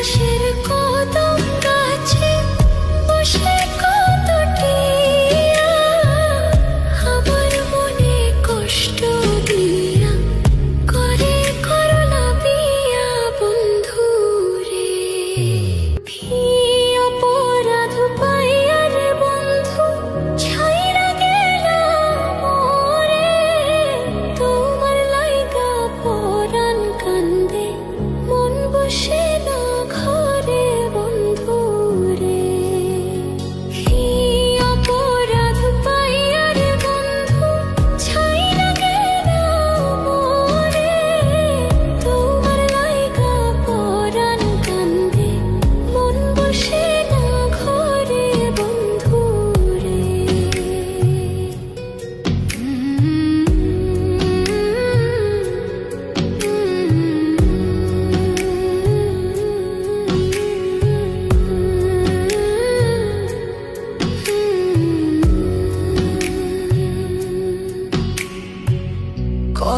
পাশের কদম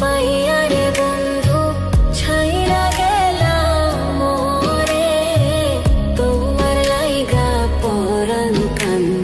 পাইয়া রে বন্ধু ছাইরা গেলাম মোরে তোমার লাইগা পরাণ কান্দে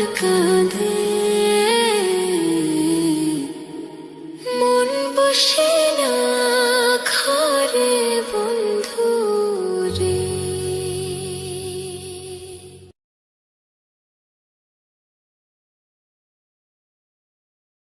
look under